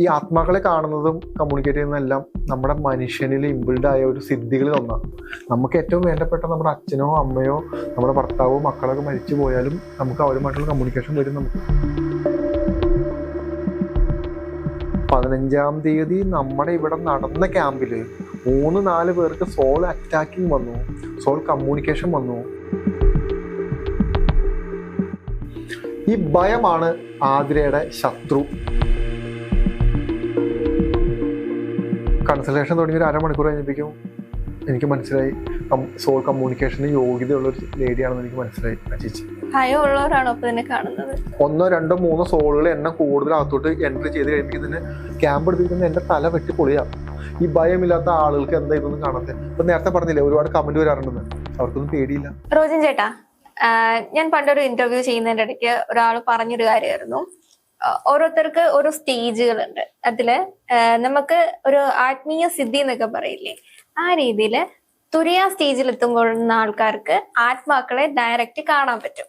ഈ ആത്മാക്കളെ കാണുന്നതും കമ്മ്യൂണിക്കേറ്റ് ചെയ്യുന്നതെല്ലാം നമ്മുടെ മനുഷ്യനിൽ ഇമ്പിൾഡ് ആയ ഒരു സിദ്ധികളിൽ ഒന്നാണ്. നമുക്ക് ഏറ്റവും വേണ്ടപ്പെട്ട നമ്മുടെ അച്ഛനോ അമ്മയോ നമ്മുടെ ഭർത്താവോ മക്കളൊക്കെ മരിച്ചു പോയാലും നമുക്ക് അവരുമായിട്ടുള്ള കമ്മ്യൂണിക്കേഷൻ വരും നമുക്ക്. പതിനഞ്ചാം തീയതി നമ്മുടെ ഇവിടെ നടന്ന ക്യാമ്പിൽ മൂന്ന് നാല് പേർക്ക് സോൾ അറ്റാക്കിംഗ് വന്നു സോൾ കമ്മ്യൂണിക്കേഷൻ വന്നു. ഈ ഭയമാണ് ആതിരയുടെ ശത്രു. കൺസൾട്ടേഷൻ തുടങ്ങി ഒരു അരമണിക്കൂർ കഴിഞ്ഞപ്പോഴേക്കും എനിക്ക് മനസ്സിലായി. സോൾ കമ്മ്യൂണിക്കേഷന് യോഗ്യതയുള്ള ഒരു ലേഡിയാണെന്ന് എനിക്ക് മനസ്സിലായി. ചേച്ചി. ഭയമുള്ളവരാണോ അപ്പൊ തന്നെ കാണുന്നത്? ഒന്നോ രണ്ടോ മൂന്നോ സോളുകൾ എന്നെ കൂടുതൽ അകത്തോട്ട് എൻട്രി ചെയ്ത് കഴിഞ്ഞിട്ട് ക്യാമ്പ് എടുത്തിരിക്കുന്ന എന്റെ തല വെട്ടി പൊളിയാം ഈ ഭയമില്ലാത്ത ആളുകൾക്ക് എന്താ ഇതൊന്നും കാണത്തെ? ഇപ്പൊ നേരത്തെ പറഞ്ഞില്ലേ ഒരുപാട് കമന്റ് വരാറുണ്ടെന്ന്. അവർക്കൊന്നും പേടിയില്ല. റോജൻ ചേട്ടാ ഞാൻ പണ്ടൊരു ഇന്റർവ്യൂ ചെയ്യുന്നതിന്റെ ഇടയ്ക്ക് ഒരാൾ പറഞ്ഞൊരു കാര്യമായിരുന്നു. ഓരോരുത്തർക്ക് ഓരോ സ്റ്റേജുകളുണ്ട് അതിൽ നമുക്ക് ഒരു ആത്മീയ സിദ്ധി എന്നൊക്കെ പറയില്ലേ? ആ രീതിയിൽ തുരിയ സ്റ്റേജിൽ എത്തുമ്പോൾ ആൾക്കാർക്ക് ആത്മാക്കളെ ഡയറക്റ്റ് കാണാൻ പറ്റും.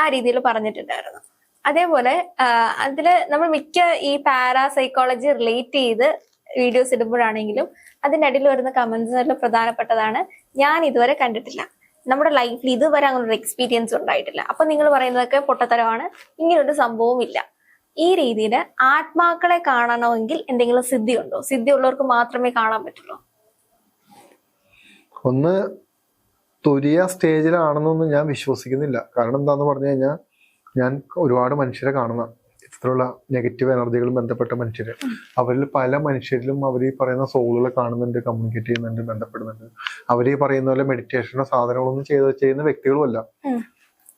ആ രീതിയിൽ പറഞ്ഞിട്ടുണ്ടായിരുന്നു. അതേപോലെ അതിൽ നമ്മൾ മിക്ക ഈ പാരാസൈക്കോളജി റിലേറ്റ് ചെയ്ത് വീഡിയോസ് ഇടുമ്പോഴാണെങ്കിലും അതിന്റെ അടിയിൽ വരുന്ന കമന്റ്സിൽ പ്രധാനപ്പെട്ടതാണ് ഞാൻ ഇതുവരെ കണ്ടിട്ടില്ല. നമ്മുടെ ലൈഫിൽ ഇതുവരെ അങ്ങനെ ഒരു എക്സ്പീരിയൻസ് ഉണ്ടായിട്ടില്ല. അപ്പൊ നിങ്ങൾ പറയുന്നതൊക്കെ പൊട്ടത്തരമാണ്. ഇങ്ങനൊരു സംഭവം ഇല്ല ഈ രീതിയിൽ ആത്മാക്കളെ കാണണമെങ്കിൽ എന്തെങ്കിലും സിദ്ധി ഉണ്ടോ സിദ്ധി ഉള്ളവർക്ക് മാത്രമേ കാണാൻ പറ്റുള്ളൂ. ഒന്ന് തുരിയ സ്റ്റേജിലാണെന്നൊന്നും ഞാൻ വിശ്വസിക്കുന്നില്ല. കാരണം എന്താന്ന് പറഞ്ഞു കഴിഞ്ഞാൽ ഞാൻ ഒരുപാട് മനുഷ്യരെ കാണുന്ന ഇത്തരത്തിലുള്ള നെഗറ്റീവ് എനർജികളും ബന്ധപ്പെട്ട മനുഷ്യർ അവരിൽ പല മനുഷ്യരിലും അവർ ഈ പറയുന്ന സോളുകളെ കാണുന്നുണ്ട് കമ്മ്യൂണിക്കേറ്റ് ചെയ്യുന്നുണ്ട് ബന്ധപ്പെടുന്നുണ്ട്. അവർ ഈ പറയുന്ന പോലെ മെഡിറ്റേഷനോ സാധനങ്ങളൊന്നും ചെയ്ത് ചെയ്യുന്ന വ്യക്തികളുമല്ല.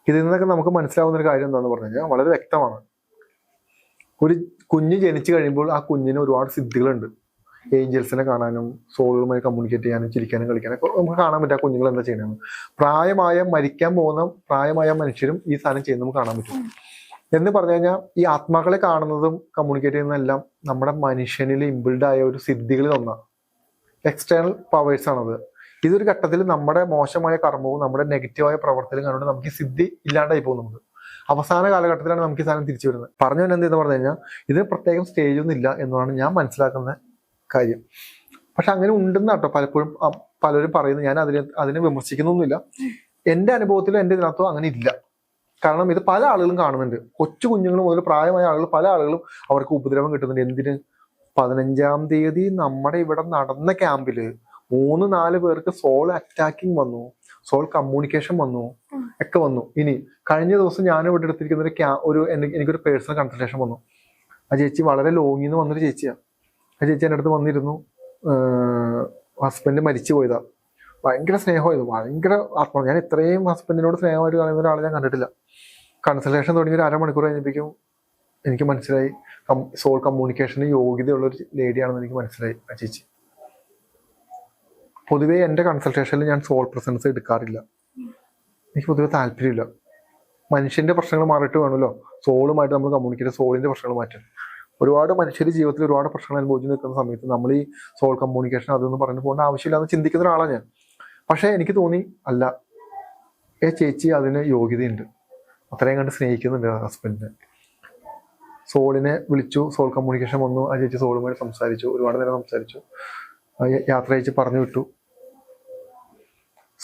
ഇതിൽ നിന്നൊക്കെ നമുക്ക് മനസ്സിലാവുന്ന ഒരു കാര്യം എന്താണെന്ന് പറഞ്ഞു കഴിഞ്ഞാൽ വളരെ വ്യക്തമാണ്. ഒരു കുഞ്ഞ് ജനിച്ചു കഴിയുമ്പോൾ ആ കുഞ്ഞിന് ഒരുപാട് സിദ്ധികളുണ്ട്. ഏഞ്ചൽസിനെ കാണാനും സോളുമായി കമ്മ്യൂണിക്കേറ്റ് ചെയ്യാനും ചിരിക്കാനും കളിക്കാനും നമുക്ക് കാണാൻ പറ്റും ആ കുഞ്ഞുങ്ങൾ എന്താ ചെയ്യണമെന്ന് പ്രായമായ മരിക്കാൻ പോകുന്ന പ്രായമായ മനുഷ്യരും ഈ സാധനം ചെയ്യുന്നത് നമുക്ക് കാണാൻ പറ്റും. എന്ന് പറഞ്ഞു കഴിഞ്ഞാൽ ഈ ആത്മാക്കളെ കാണുന്നതും കമ്മ്യൂണിക്കേറ്റ് ചെയ്യുന്നതെല്ലാം നമ്മുടെ മനുഷ്യനിൽ ഇമ്പിൾഡ് ആയ ഒരു സിദ്ധികളിൽ ഒന്നാണ്. എക്സ്റ്റേണൽ പവേഴ്സ് ആണത്. ഇതൊരു ഘട്ടത്തിൽ നമ്മുടെ മോശമായ കർമ്മവും നമ്മുടെ നെഗറ്റീവായ പ്രവർത്തനവും കണ്ടുകൊണ്ട് നമുക്ക് സിദ്ധി ഇല്ലാണ്ടായി പോകും നമുക്ക് അവസാന കാലഘട്ടത്തിലാണ് നമുക്ക് ഈ സാധനം തിരിച്ചു വരുന്നത്. പറഞ്ഞു തന്നെ എന്തെന്ന് പറഞ്ഞു കഴിഞ്ഞാൽ ഇതിന് പ്രത്യേകം സ്റ്റേജ് ഒന്നും ഇല്ല എന്നാണ് ഞാൻ മനസ്സിലാക്കുന്ന കാര്യം. പക്ഷെ അങ്ങനെ ഉണ്ടെന്ന് കേട്ടോ പലപ്പോഴും പലരും പറയുന്നു ഞാൻ അതിനെ അതിനെ വിമർശിക്കുന്നൊന്നുമില്ല. എന്റെ അനുഭവത്തിലും എന്റെ ഇതിനകത്തോ അങ്ങനെ ഇല്ല. കാരണം ഇത് പല ആളുകളും കാണുന്നുണ്ട്. കൊച്ചു കുഞ്ഞുങ്ങൾ മുതൽ പ്രായമായ ആളുകൾ പല ആളുകളും അവർക്ക് ഉപദ്രവം കിട്ടുന്നുണ്ട്. എന്തിന്? പതിനഞ്ചാം തീയതി നമ്മുടെ ഇവിടെ നടന്ന ക്യാമ്പിൽ മൂന്ന് നാല് പേർക്ക് സോൾ അറ്റാക്കിംഗ് വന്നു. സോൾ കമ്മ്യൂണിക്കേഷൻ വന്നു. ഒക്കെ വന്നു. ഇനി കഴിഞ്ഞ ദിവസം ഞാൻ ഇവിടെ എടുത്തിരിക്കുന്ന ഒരു ക്യാ ഒരു എനിക്കൊരു പേഴ്സണൽ കൺസൾട്ടേഷൻ വന്നു. ആ ചേച്ചി വളരെ ലോങ്ങിൽ നിന്ന് വന്നൊരു ചേച്ചിയാണ് ആ ചേച്ചി എന്റെ അടുത്ത് വന്നിരുന്നു. ഹസ്ബൻഡ് മരിച്ചു പോയതാ. ഭയങ്കര സ്നേഹമായിരുന്നു. ഭയങ്കര ആത്മാ ഞാൻ ഇത്രയും ഹസ്ബൻഡിനോട് സ്നേഹമായിട്ട് കാണുന്ന ഒരാളെ ഞാൻ കണ്ടിട്ടില്ല. കൺസൾട്ടേഷൻ തുടങ്ങി ഒരു അരമണിക്കൂർ കഴിഞ്ഞപ്പോഴേക്കും എനിക്ക് മനസ്സിലായി. സോൾ കമ്മ്യൂണിക്കേഷന് യോഗ്യതയുള്ള ഒരു ലേഡിയാണെന്ന് എനിക്ക് മനസ്സിലായി ആ ചേച്ചി. പൊതുവേ എന്റെ കൺസൾട്ടേഷനിൽ ഞാൻ സോൾ പ്രസൻസ് എടുക്കാറില്ല. എനിക്ക് പൊതുവെ താല്പര്യമില്ല. മനുഷ്യന്റെ പ്രശ്നങ്ങൾ മാറിയിട്ട് വേണമല്ലോ. സോളുമായിട്ട് നമ്മൾ കമ്മ്യൂണിക്കേറ്റ് സോളിന്റെ പ്രശ്നങ്ങൾ മാറ്റാൻ. ഒരുപാട് മനുഷ്യർ ജീവിതത്തിൽ ഒരുപാട് പ്രശ്നങ്ങൾ അനുഭവിച്ച് നിൽക്കുന്ന സമയത്ത് നമ്മൾ ഈ സോൾ കമ്മ്യൂണിക്കേഷൻ അതൊന്നും പറഞ്ഞു പോകേണ്ട ആവശ്യമില്ല എന്ന് ചിന്തിക്കുന്ന ഒരാളാണ് ഞാൻ. പക്ഷേ എനിക്ക് തോന്നി അല്ല ഏ ചേച്ചി അതിന് യോഗ്യതയുണ്ട്. അത്രയും കണ്ട് സ്നേഹിക്കുന്നുണ്ട് ഹസ്ബൻഡിനെ സോളിനെ വിളിച്ചു സോൾ കമ്മ്യൂണിക്കേഷൻ വന്നു. ആ ചേച്ചി സോളുമായിട്ട് സംസാരിച്ചു ഒരുപാട് നേരം സംസാരിച്ചു. യാത്ര അയച്ച് പറഞ്ഞു വിട്ടു.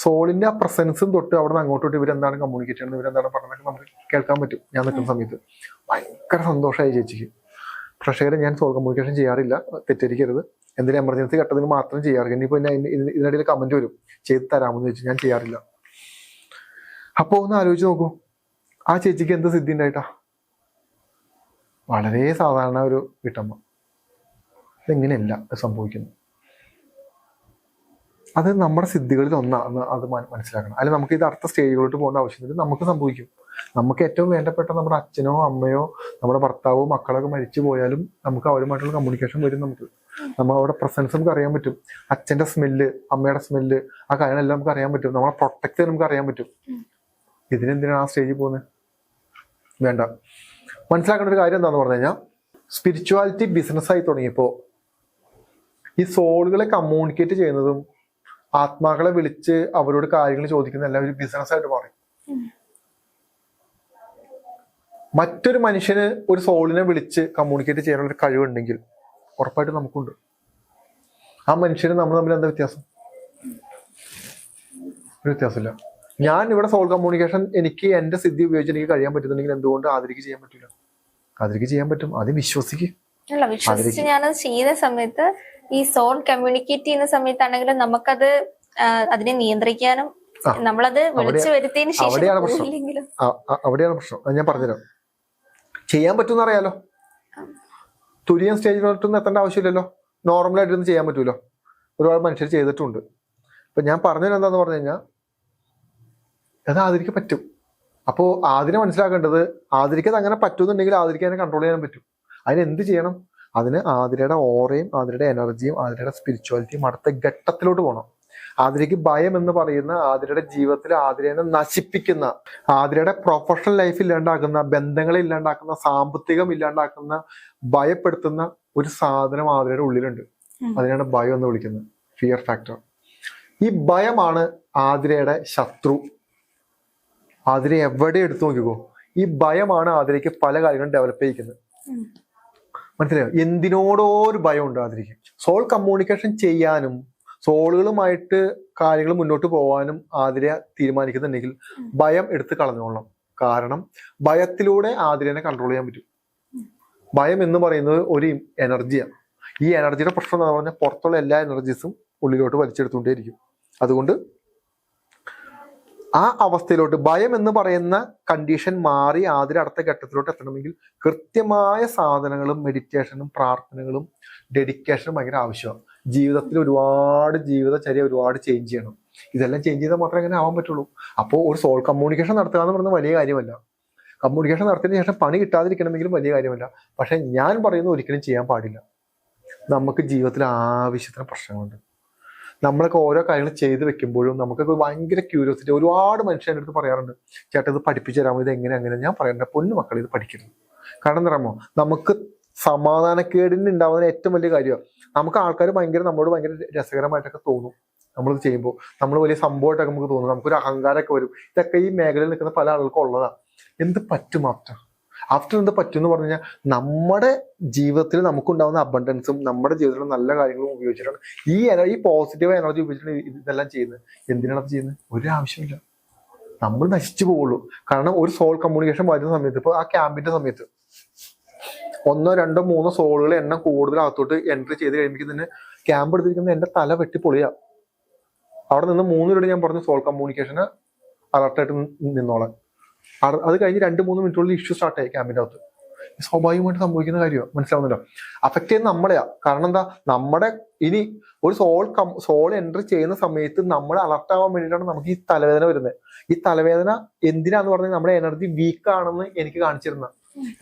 സോളിന്റെ ആ പ്രസൻസും തൊട്ട് അവിടെ നിന്ന് അങ്ങോട്ടോട്ട് ഇവരെന്താണ് കമ്മ്യൂണിക്കേറ്റ് ചെയ്യുന്നത്? ഇവരെന്താണ് പറഞ്ഞതൊക്കെ നമുക്ക് കേൾക്കാൻ പറ്റും. ഞാൻ നിൽക്കുന്ന സമയത്ത്. ഭയങ്കര സന്തോഷമായി ചേച്ചിക്ക്. പ്രേക്ഷകരെ ഞാൻ സോൾ കമ്മ്യൂണിക്കേഷൻ ചെയ്യാറില്ല. തെറ്റിദ്ധരിക്കരുത്. എന്തെങ്കിലും എമർജൻസി ഘട്ടത്തിന് മാത്രം ചെയ്യാറ് ഇനിയിപ്പോ ഇതിനിടയിൽ കമന്റ് വരും. ചെയ്ത് തരാമെന്ന് ചോദിച്ചു ഞാൻ ചെയ്യാറില്ല. അപ്പോ ഒന്ന് ആലോചിച്ച് നോക്കൂ. ആ ചേച്ചിക്ക് എന്ത് സിദ്ധി ഉണ്ടായിട്ടാ? വളരെ സാധാരണ ഒരു വീട്ടമ്മ. ഇതെങ്ങനെയല്ല ഇത് സംഭവിക്കുന്നത്? അത് നമ്മുടെ സിദ്ധികളിൽ ഒന്നാണ് അത് മനസ്സിലാക്കണം. അല്ലെങ്കിൽ നമുക്ക് ഇത് അടുത്ത സ്റ്റേജുകളിലോട്ട് പോകേണ്ട ആവശ്യമില്ല. നമുക്ക് സംഭവിക്കും. നമുക്ക് ഏറ്റവും വേണ്ടപ്പെട്ട നമ്മുടെ അച്ഛനോ അമ്മയോ നമ്മുടെ ഭർത്താവോ മക്കളൊക്കെ മരിച്ചു പോയാലും നമുക്ക് അവരുമായിട്ടുള്ള കമ്മ്യൂണിക്കേഷൻ വരും നമുക്ക്. നമ്മൾ അവിടെ പ്രസൻസ് നമുക്ക് അറിയാൻ പറ്റും. അച്ഛന്റെ സ്മെല്ല് അമ്മയുടെ സ്മെല്ല് ആ കാര്യങ്ങളെല്ലാം നമുക്ക് അറിയാൻ പറ്റും. നമ്മളെ പ്രൊട്ടക്ട് ചെയ്യാൻ നമുക്ക് അറിയാൻ പറ്റും. ഇതിനെന്തിനാണ് ആ സ്റ്റേജിൽ പോകുന്നത് വേണ്ട. മനസ്സിലാക്കേണ്ട ഒരു കാര്യം എന്താന്ന് പറഞ്ഞു കഴിഞ്ഞാൽ സ്പിരിച്വാലിറ്റി ബിസിനസ്സായി തുടങ്ങിയപ്പോൾ ഈ സോളുകളെ കമ്മ്യൂണിക്കേറ്റ് ചെയ്യുന്നതും ആത്മാക്കളെ വിളിച്ച് അവരോട് കാര്യങ്ങൾ ചോദിക്കുന്ന എല്ലാം ഒരു ബിസിനസ് ആയിട്ട് മാറി. മറ്റൊരു മനുഷ്യന് ഒരു സോളിനെ വിളിച്ച് കമ്മ്യൂണിക്കേറ്റ് ചെയ്യാനുള്ള ഒരു കഴിവുണ്ടെങ്കിൽ ഉറപ്പായിട്ട് നമുക്കുണ്ട്. ആ മനുഷ്യന് നമ്മൾ തമ്മിൽ എന്താ വ്യത്യാസം? ഒരു വ്യത്യാസമില്ല. ഞാൻ ഇവിടെ സോൾ കമ്മ്യൂണിക്കേഷൻ എനിക്ക് എന്റെ സിദ്ധി ഉപയോഗിച്ച് എനിക്ക് കഴിയാൻ പറ്റുന്നുണ്ടെങ്കിൽ എന്തുകൊണ്ട് ആതിരിക്ക് ചെയ്യാൻ പറ്റില്ല? ആതിരിക്ക് ചെയ്യാൻ പറ്റും. അത് വിശ്വസിക്കും. അല്ല വിശ്വസിച്ച് ഞാനത് ചെയ്യുന്ന സമയത്ത് ഈ സോൺ കമ്മ്യൂണിക്കേറ്റ് ചെയ്യുന്ന സമയത്താണെങ്കിലും നമുക്കത് അതിനെ നിയന്ത്രിക്കാനും നമ്മളത് വിളിച്ചു വരുത്തിയതിന് ശേഷം അവിടെയാണ് പ്രശ്നം. ഞാൻ പറഞ്ഞുതരാം. ചെയ്യാൻ പറ്റുമെന്ന് അറിയാലോ? തുരിയൻ സ്റ്റേജിലോട്ടൊന്നും എത്തേണ്ട ആവശ്യമില്ലല്ലോ. നോർമലായിട്ട് ഇരുന്ന് ചെയ്യാൻ പറ്റൂലോ? ഒരുപാട് മനുഷ്യർ ചെയ്തിട്ടുണ്ട്. അപ്പൊ ഞാൻ പറഞ്ഞത് എന്താന്ന് പറഞ്ഞു കഴിഞ്ഞാൽ അത് ആദരിക്ക് പറ്റും. അപ്പോൾ ആദ്യം മനസ്സിലാക്കേണ്ടത് ആദരിക്കത് അങ്ങനെ പറ്റുന്നുണ്ടെങ്കിൽ ആദരിക്കാനെ അതിനെ കൺട്രോൾ ചെയ്യാൻ പറ്റും. അതിനെന്ത് ചെയ്യണം? അതിന് ആതിരയുടെ ഓറയും ആതിരയുടെ എനർജിയും ആതിരയുടെ സ്പിരിച്വാലിറ്റിയും അടുത്ത ഘട്ടത്തിലോട്ട് പോകണം ആതിരയ്ക്ക് ഭയം എന്ന് പറയുന്ന ആതിരയുടെ ജീവിതത്തിൽ ആതിരേനെ നശിപ്പിക്കുന്ന ആതിരയുടെ പ്രൊഫഷണൽ ലൈഫ് ഇല്ലാണ്ടാക്കുന്ന ബന്ധങ്ങളെ ഇല്ലാണ്ടാക്കുന്ന സാമ്പത്തികം ഇല്ലാണ്ടാക്കുന്ന ഭയപ്പെടുത്തുന്ന ഒരു സാധനം ആതിരയുടെ ഉള്ളിലുണ്ട്. അതിനാണ് ഭയം എന്ന് വിളിക്കുന്നത്. ഫിയർ ഫാക്ടർ ഈ ഭയമാണ് ആതിരയുടെ ശത്രു. ആതിര എവിടെ എടുത്തു നോക്കിക്കോ? ഈ ഭയമാണ് ആതിരയ്ക്ക് പല കാര്യങ്ങളും ഡെവലപ്പ് ചെയ്യിക്കുന്നത്. മനസ്സിലായോ? എന്തിനോടോ ഒരു ഭയം ഉണ്ടാതിരിക്കും സോൾ കമ്മ്യൂണിക്കേഷൻ ചെയ്യാനും സോളുകളുമായിട്ട് കാര്യങ്ങൾ മുന്നോട്ട് പോകാനും ആതിര തീരുമാനിക്കുന്നുണ്ടെങ്കിൽ ഭയം എടുത്ത് കളഞ്ഞോളണം. കാരണം ഭയത്തിലൂടെ ആതിരനെ കൺട്രോൾ ചെയ്യാൻ പറ്റും. ഭയം എന്ന് പറയുന്നത് ഒരു എനർജിയാണ് ഈ എനർജിയുടെ പ്രശ്നം എന്ന് പറഞ്ഞാൽ പുറത്തുള്ള എല്ലാ എനർജീസും ഉള്ളിലോട്ട് വലിച്ചെടുത്തുകൊണ്ടേയിരിക്കും. അതുകൊണ്ട് ആ അവസ്ഥയിലോട്ട് ഭയം എന്ന് പറയുന്ന കണ്ടീഷൻ മാറി ആതിര അടുത്ത ഘട്ടത്തിലോട്ട് എത്തണമെങ്കിൽ കൃത്യമായ സാധനങ്ങളും മെഡിറ്റേഷനും പ്രാർത്ഥനകളും ഡെഡിക്കേഷനും ഭയങ്കര ആവശ്യമാണ്. ജീവിതത്തിൽ ഒരുപാട് ജീവിതചര്യ ഒരുപാട് ചേഞ്ച് ചെയ്യണം. ഇതെല്ലാം ചേഞ്ച് ചെയ്താൽ മാത്രമേ അങ്ങനെ ആവാൻ പറ്റുള്ളൂ. അപ്പോൾ ഒരു സോൾ കമ്മ്യൂണിക്കേഷൻ നടത്തുക എന്ന് പറയുന്നത് വലിയ കാര്യമല്ല. കമ്മ്യൂണിക്കേഷൻ നടത്തിയതിനു ശേഷം പണി കിട്ടാതിരിക്കണമെങ്കിലും വലിയ കാര്യമല്ല. പക്ഷെ ഞാൻ പറയുന്നത് ഒരിക്കലും ചെയ്യാൻ പാടില്ല. നമുക്ക് ജീവിതത്തിൽ ആവശ്യത്തിന് പ്രശ്നങ്ങളുണ്ട്. നമ്മളൊക്കെ ഓരോ കാര്യങ്ങൾ ചെയ്ത് വെക്കുമ്പോഴും നമുക്കൊക്കെ ഭയങ്കര ക്യൂരിയോസിറ്റി ഒരുപാട് മനുഷ്യർ എന്റെ അടുത്ത് പറയാറുണ്ട് ചേട്ടാ ഇത് പഠിപ്പിച്ചു തരാമോ? ഇത് എങ്ങനെ? അങ്ങനെ ഞാൻ പറയണ്ട പൊന്നു മക്കൾ ഇത് പഠിക്കരുത് കാരണം എന്താ നമുക്ക് സമാധാനക്കേടിന് ഉണ്ടാവുന്ന ഏറ്റവും വലിയ കാര്യമാണ് നമുക്ക് ആൾക്കാർ ഭയങ്കര നമ്മളോട് ഭയങ്കര രസകരമായിട്ടൊക്കെ തോന്നും നമ്മളിത് ചെയ്യുമ്പോൾ. നമ്മൾ വലിയ സംഭവമായിട്ടൊക്കെ നമുക്ക് തോന്നും. നമുക്കൊരു അഹങ്കാരമൊക്കെ വരും. ഇതൊക്കെ ഈ മേഖലയിൽ നിൽക്കുന്ന പല ആളുകൾക്കും ഉള്ളതാണ് എന്ത് പറ്റും ആഫ്റ്റർ ആഫ്റ്റർ എന്ത് പറ്റും എന്ന് പറഞ്ഞു കഴിഞ്ഞാൽ നമ്മുടെ ജീവിതത്തിൽ നമുക്കുണ്ടാവുന്ന അബണ്ടൻസും നമ്മുടെ ജീവിതത്തിലെ നല്ല കാര്യങ്ങളും ഉപയോഗിച്ചിട്ടാണ് ഈ എനർജി പോസിറ്റീവ് എനർജി ഉപയോഗിച്ചിട്ടാണ് ഇതെല്ലാം ചെയ്യുന്നത്. എന്തിനാണ് ചെയ്യുന്നത്? ഒരു ആവശ്യമില്ല. നമ്മൾ നശിച്ചു പോകുള്ളൂ. കാരണം ഒരു സോൾ കമ്മ്യൂണിക്കേഷൻ വരുന്ന സമയത്ത് ഇപ്പൊ ആ ക്യാമ്പിന്റെ സമയത്ത് ഒന്നോ രണ്ടോ മൂന്നോ സോളുകൾ എണ്ണം കൂടുതൽ അകത്തോട്ട് എൻട്രി ചെയ്ത് കഴിയുമ്പോൾ തന്നെ ക്യാമ്പ് എടുത്തിരിക്കുന്ന എന്റെ തല വെട്ടി പൊളിയാ അവിടെ നിന്ന് മൂന്ന് ഞാൻ പറഞ്ഞു സോൾ കമ്മ്യൂണിക്കേഷന് അലർട്ടായിട്ട് നിന്നോളാൻ. അത് കഴിഞ്ഞ് രണ്ട് മൂന്ന് മിനിറ്റുള്ളിൽ ഇഷ്യൂ സ്റ്റാർട്ട് ആയി ക്യാമ്പിന്റെ അകത്ത്. സ്വാഭാവികമായിട്ട് സംഭവിക്കുന്ന കാര്യമാണ്. മനസ്സിലാവുന്നല്ലോ അഫക്റ്റ് ചെയ്യുന്ന നമ്മളെയാ. കാരണം എന്താ? നമ്മുടെ ഇനി ഒരു സോൾ കം സോൾ എൻട്രി ചെയ്യുന്ന സമയത്ത് നമ്മൾ അലർട്ട് ആവാൻ വേണ്ടിയിട്ടാണ് നമുക്ക് ഈ തലവേദന വരുന്നത്. ഈ തലവേദന എന്തിനാന്ന് പറഞ്ഞാൽ നമ്മുടെ എനർജി വീക്ക് ആണെന്ന് എനിക്ക് കാണിച്ചിരുന്ന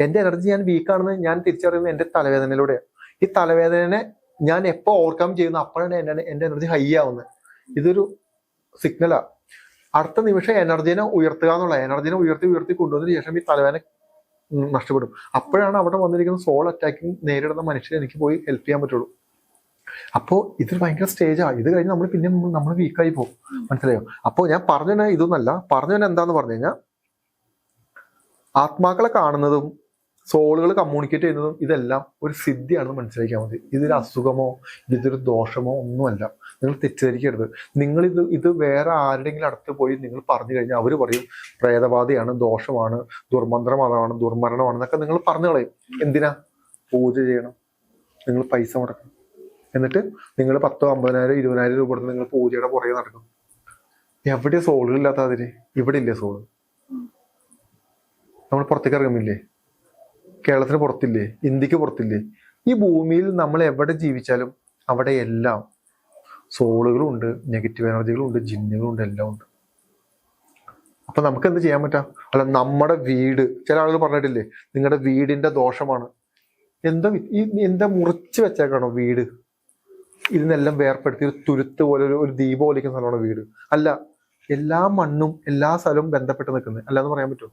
എന്റെ എനർജി ഞാൻ വീക്ക് ആണെന്ന് ഞാൻ തിരിച്ചറിയുന്നത് എന്റെ തലവേദനയിലൂടെയാണ് ഈ തലവേദനനെ ഞാൻ എപ്പോ ഓവർകം ചെയ്യുന്ന അപ്പോഴാണ് എന്റെ എന്റെ എനർജി ഹൈ ആവുന്നത്. ഇതൊരു സിഗ്നലാ അടുത്ത നിമിഷം എനർജിനെ ഉയർത്തുക എന്നുള്ള എനർജിനെ ഉയർത്തി ഉയർത്തി കൊണ്ടുവന്നതിന് ശേഷം ഈ തലവേദന ഉം നഷ്ടപ്പെടും. അപ്പോഴാണ് അവിടെ വന്നിരിക്കുന്ന സോൾ അറ്റാക്കിങ് നേരിടുന്ന മനുഷ്യനെ എനിക്ക് പോയി ഹെൽപ്പ് ചെയ്യാൻ പറ്റുള്ളൂ. അപ്പോ ഇതൊരു ഭയങ്കര സ്റ്റേജാണ് ഇത് കഴിഞ്ഞ് നമ്മൾ പിന്നെ നമ്മൾ വീക്കായി പോകും. മനസ്സിലായോ? അപ്പോ ഞാൻ പറഞ്ഞ ഇതൊന്നല്ല. പറഞ്ഞ എന്താന്ന് പറഞ്ഞു കഴിഞ്ഞാൽ ആത്മാക്കളെ കാണുന്നതും സോളുകൾ കമ്മ്യൂണിക്കേറ്റ് ചെയ്യുന്നതും ഇതെല്ലാം ഒരു സിദ്ധിയാണെന്ന് മനസ്സിലാക്കിയാൽ മതി. ഇതൊരു അസുഖമോ ഇതൊരു ദോഷമോ ഒന്നുമല്ല. നിങ്ങൾ തെറ്റിദ്ധരിക്കരുത്. നിങ്ങൾ ഇത് വേറെ ആരുടെങ്കിലും അടുത്ത് പോയി നിങ്ങൾ പറഞ്ഞു കഴിഞ്ഞാൽ അവർ പറയും പ്രേതബാധയാണ് ദോഷമാണ് ദുർമന്ത്രമാണ് ദുർമരണമാണ് എന്നൊക്കെ നിങ്ങൾ പറഞ്ഞു കളയും. എന്തിനാ? പൂജ ചെയ്യണം. നിങ്ങൾ പൈസ മുടക്കണം. എന്നിട്ട് നിങ്ങൾ പത്തോ അമ്പതിനായിരം ഇരുപതിനായിരം രൂപ കൊടുത്ത് നിങ്ങൾ പൂജയുടെ പുറകെ നടക്കും. എവിടെ സോളുകൾ ഇല്ലാത്ത അതിര് ഇവിടെ ഇല്ലേ സോൾ? നമ്മൾ പുറത്തേക്ക് ഇറങ്ങുന്നില്ലേ? കേരളത്തിന് പുറത്തില്ലേ? ഇന്ത്യയ്ക്ക് പുറത്തില്ലേ? ഈ ഭൂമിയിൽ നമ്മൾ എവിടെ ജീവിച്ചാലും അവിടെ എല്ലാം സോളുകളും ഉണ്ട് നെഗറ്റീവ് എനർജികളും ഉണ്ട് ജിന്നുകളും ഉണ്ട് എല്ലാം ഉണ്ട്. അപ്പൊ നമുക്ക് എന്ത് ചെയ്യാൻ പറ്റാം? അല്ല നമ്മുടെ വീട് ചില ആളുകൾ പറഞ്ഞിട്ടില്ലേ നിങ്ങളുടെ വീടിന്റെ ദോഷമാണ്. എന്താ ഈ എന്താ മുറിച്ച് വെച്ചേക്കാണോ വീട്? ഇതിനെല്ലാം വേർപ്പെടുത്തി ഒരു തുരുത്ത് പോലെ ഒരു ഒരു ദീപം ഒലിക്കുന്ന സ്ഥലമാണ് വീട്. അല്ല എല്ലാ മണ്ണും എല്ലാ സ്ഥലവും ബന്ധപ്പെട്ട് നിൽക്കുന്നത് അല്ലാന്ന് പറയാൻ പറ്റുമോ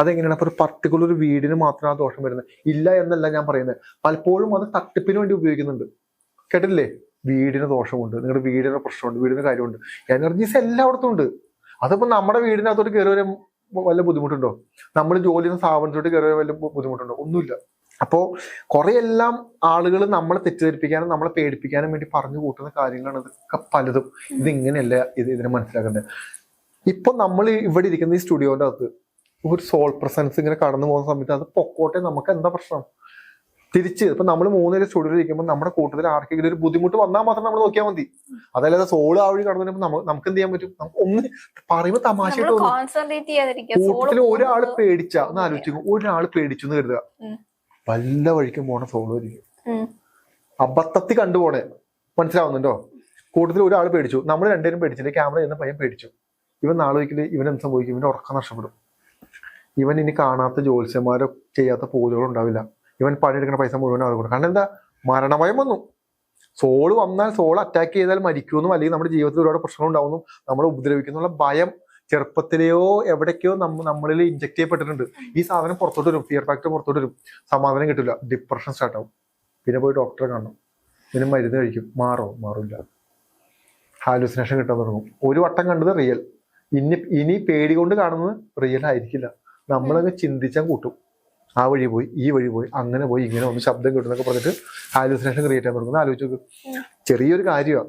അതെങ്ങനെയാണ്? അപ്പൊ ഒരു പർട്ടിക്കുലർ ഒരു വീടിന് മാത്രം ആ ദോഷം വരുന്നത്. ഇല്ല എന്നല്ല ഞാൻ പറയുന്നത് പലപ്പോഴും അത് തട്ടിപ്പിന് വേണ്ടി ഉപയോഗിക്കുന്നുണ്ട്. കേട്ടില്ലേ വീടിന് ദോഷമുണ്ട് നിങ്ങളുടെ വീടിന് പ്രശ്നമുണ്ട് വീടിന് കാര്യമുണ്ട്. എനർജീസ് എല്ലായിടത്തും ഉണ്ട്. അതിപ്പോ നമ്മുടെ വീടിനകത്തോട്ട് കയറി വരെ വല്ല ബുദ്ധിമുട്ടുണ്ടോ? നമ്മൾ ജോലി ചെയ്യുന്ന സ്ഥാപനത്തോട്ട് കയറി വല്ല ബുദ്ധിമുട്ടുണ്ടോ? ഒന്നുമില്ല. അപ്പോൾ കുറെ എല്ലാം ആളുകൾ നമ്മളെ തെറ്റിദ്ധരിപ്പിക്കാനും നമ്മളെ പേടിപ്പിക്കാനും വേണ്ടി പറഞ്ഞു കൂട്ടുന്ന കാര്യങ്ങളാണ് ഇതൊക്കെ പലതും. ഇത് ഇങ്ങനെയല്ല ഇത് ഇതിനെ മനസ്സിലാക്കേണ്ടത്? ഇപ്പൊ നമ്മൾ ഇവിടെ ഇരിക്കുന്ന ഈ സ്റ്റുഡിയോന്റെ അകത്ത് ഒരു സോൾ പ്രസൻസ് ഇങ്ങനെ കടന്നു പോകുന്ന സമയത്ത് അത് പൊക്കോട്ടെ നമുക്ക് എന്താ പ്രശ്നം? തിരിച്ച് ഇപ്പൊ നമ്മൾ മൂന്നുപേര് സ്റ്റുഡിയോയിൽ ഇരിക്കുമ്പോൾ നമ്മുടെ കൂട്ടത്തിൽ ആർക്കെങ്കിലും ഒരു ബുദ്ധിമുട്ട് വന്നാൽ മാത്രം നമ്മൾ നോക്കിയാൽ മതി. അതല്ലാതെ സോൾ ആ വഴി കടന്നു നമുക്ക് എന്ത് ചെയ്യാൻ പറ്റും? നമുക്ക് ഒന്ന് പറയുമ്പോൾ തമാശ കൂട്ടത്തിൽ ഒരാൾ പേടിച്ച ഒന്ന് ആലോചിക്കും ഒരാൾ പേടിച്ചു എന്ന് കരുതുക. വല്ല വഴിക്കും പോണ സോൾ ആയിരിക്കും. അബദ്ധത്തിൽ കണ്ടുപോണേ. മനസ്സിലാവുന്നുണ്ടോ? കൂട്ടത്തിൽ ഒരാൾ പേടിച്ചു. നമ്മൾ രണ്ടുപേരും പേടിച്ചില്ല? ക്യാമറ ചെയ്യുന്ന പയ്യൻ പേടിച്ചു. ഇവൻ നാളെ ഒരിക്കലും ഇവൻ എന്ത് സംഭവിക്കും? ഇവന്റെ ഉറക്കം നഷ്ടപ്പെടും. ഇവൻ ഇനി കാണാത്ത ജ്യോത്സ്യന്മാരോ ചെയ്യാത്ത പൂജകളും ഉണ്ടാവില്ല. ഇവൻ പണിയെടുക്കുന്ന പൈസ മുഴുവൻ അത് കൊടുക്കും. കാരണം എന്താ? മരണഭയം വന്നു. സോൾ വന്നാൽ സോൾ അറ്റാക്ക് ചെയ്താൽ മരിക്കുമെന്നും അല്ലെങ്കിൽ നമ്മുടെ ജീവിതത്തിൽ ഒരുപാട് പ്രശ്നങ്ങൾ ഉണ്ടാവുന്നു. നമ്മളെ ഉപദ്രവിക്കുന്നുള്ള ഭയം ചെറുപ്പത്തിലെയോ എവിടേക്കോ നമ്മ നമ്മളിൽ ഇഞ്ചക്ട് ചെയ്യപ്പെട്ടിട്ടുണ്ട്. ഈ സാധനം പുറത്തോട്ട് വരും. ഫിയർ ഫാക്ടർ പുറത്തോട്ട് വരും. സമാധാനം കിട്ടില്ല. ഡിപ്രഷൻ സ്റ്റാർട്ട് ആവും. പിന്നെ പോയി ഡോക്ടറെ കാണണം. പിന്നെ മരുന്ന് കഴിക്കും. മാറോ? മാറില്ല. ഹാലുസിനേഷൻ കിട്ടാൻ തുടങ്ങും. ഒരു വട്ടം കണ്ടത് റിയൽ ഇനി ഇനി പേടി കൊണ്ട് കാണുന്നത് റിയൽ ആയിരിക്കില്ല. നമ്മളങ്ങ് ചിന്തിച്ചാൽ കൂട്ടും. ആ വഴി പോയി ഈ വഴി പോയി അങ്ങനെ പോയി ഇങ്ങനെ ഒന്ന് ശബ്ദം കിട്ടുന്നൊക്കെ പറഞ്ഞിട്ട് ഹാലുസിനേഷൻ ക്രിയേറ്റ് ചെയ്യാൻ തുടങ്ങുന്നത് ആലോചിച്ച് നോക്ക്. ചെറിയൊരു കാര്യമാണ്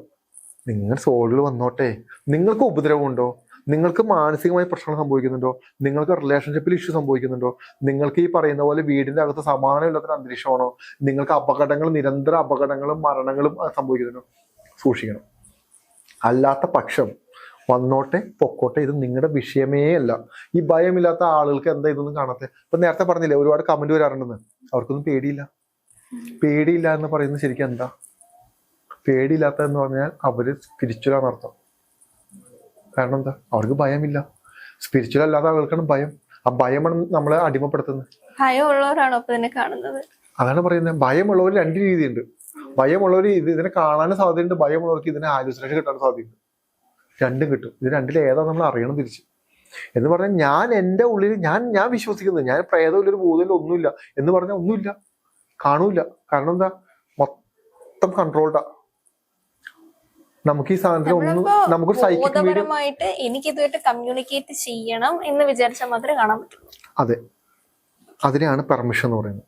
നിങ്ങൾ സോളിൽ വന്നോട്ടെ. നിങ്ങൾക്ക് ഉപദ്രവമുണ്ടോ? നിങ്ങൾക്ക് മാനസികമായി പ്രശ്നങ്ങൾ സംഭവിക്കുന്നുണ്ടോ? നിങ്ങൾക്ക് റിലേഷൻഷിപ്പിൽ ഇഷ്യൂ സംഭവിക്കുന്നുണ്ടോ? നിങ്ങൾക്ക് ഈ പറയുന്ന പോലെ വീടിന്റെ അകത്ത് സമാധാനമില്ലാത്തൊരു അന്തരീക്ഷമാണോ? നിങ്ങൾക്ക് അപകടങ്ങൾ നിരന്തര അപകടങ്ങളും മരണങ്ങളും സംഭവിക്കുന്നുണ്ടോ? സൂക്ഷിക്കണം. അല്ലാത്ത പക്ഷം വന്നോട്ടെ പൊക്കോട്ടെ ഇത് നിങ്ങളുടെ വിഷയമേ അല്ല. ഈ ഭയമില്ലാത്ത ആളുകൾക്ക് എന്താ ഇതൊന്നും കാണാത്തെ? ഇപ്പൊ നേരത്തെ പറഞ്ഞില്ലേ ഒരുപാട് കമന്റ് വരാറുണ്ടെന്ന്. അവർക്കൊന്നും പേടിയില്ല. പേടിയില്ല എന്ന് പറയുന്നത് ശരിക്കും എന്താ? പേടിയില്ലാത്ത എന്ന് പറഞ്ഞാൽ അവർ സ്പിരിച്വൽ ആണ് അർത്ഥം. കാരണം എന്താ? അവർക്ക് ഭയമില്ല. സ്പിരിച്വൽ അല്ലാത്ത ആളുകൾക്കാണ് ഭയം. ആ ഭയമാണ് നമ്മളെ അടിമപ്പെടുത്തുന്നത്. ഭയമുള്ളവരാണോ അപ്പൊ ഇതിനെ കാണുന്നത്. അതാണ് പറയുന്നത്. ഭയമുള്ളവർ രണ്ട് രീതിയുണ്ട്. ഭയമുള്ളവർ ഇത് ഇതിനെ കാണാനും സാധ്യതയുണ്ട്. ഭയമുള്ളവർക്ക് ഇതിനെ ആലോചന കിട്ടാൻ സാധ്യതയുണ്ട്. രണ്ടും കിട്ടും. ഇത് രണ്ടിൽ ഏതാ നമ്മൾ അറിയണം തിരിച്ച്. എന്ന് പറഞ്ഞാൽ ഞാൻ എന്റെ ഉള്ളിൽ ഞാൻ ഞാൻ വിശ്വസിക്കുന്നത് ഞാൻ പ്രേതമില്ലൊരു ഭൂതമില്ല ഒന്നുമില്ല എന്ന് പറഞ്ഞാൽ ഒന്നുമില്ല. കാണൂല. കാരണം എന്താ? മൊത്തം കൺട്രോൾഡാ നമുക്ക് ഈ സാധനത്തിന് ഒന്നും നമുക്ക് ബോധപരമായിട്ട് എനിക്ക് ഇതുമായിട്ട് കമ്മ്യൂണിക്കേറ്റ് ചെയ്യണം എന്ന് വിചാരിച്ചാൽ മാത്രമേ കാണാൻ പറ്റൂ അതെ. അതിനെയാണ് പെർമിഷൻ എന്ന് പറയുന്നത്.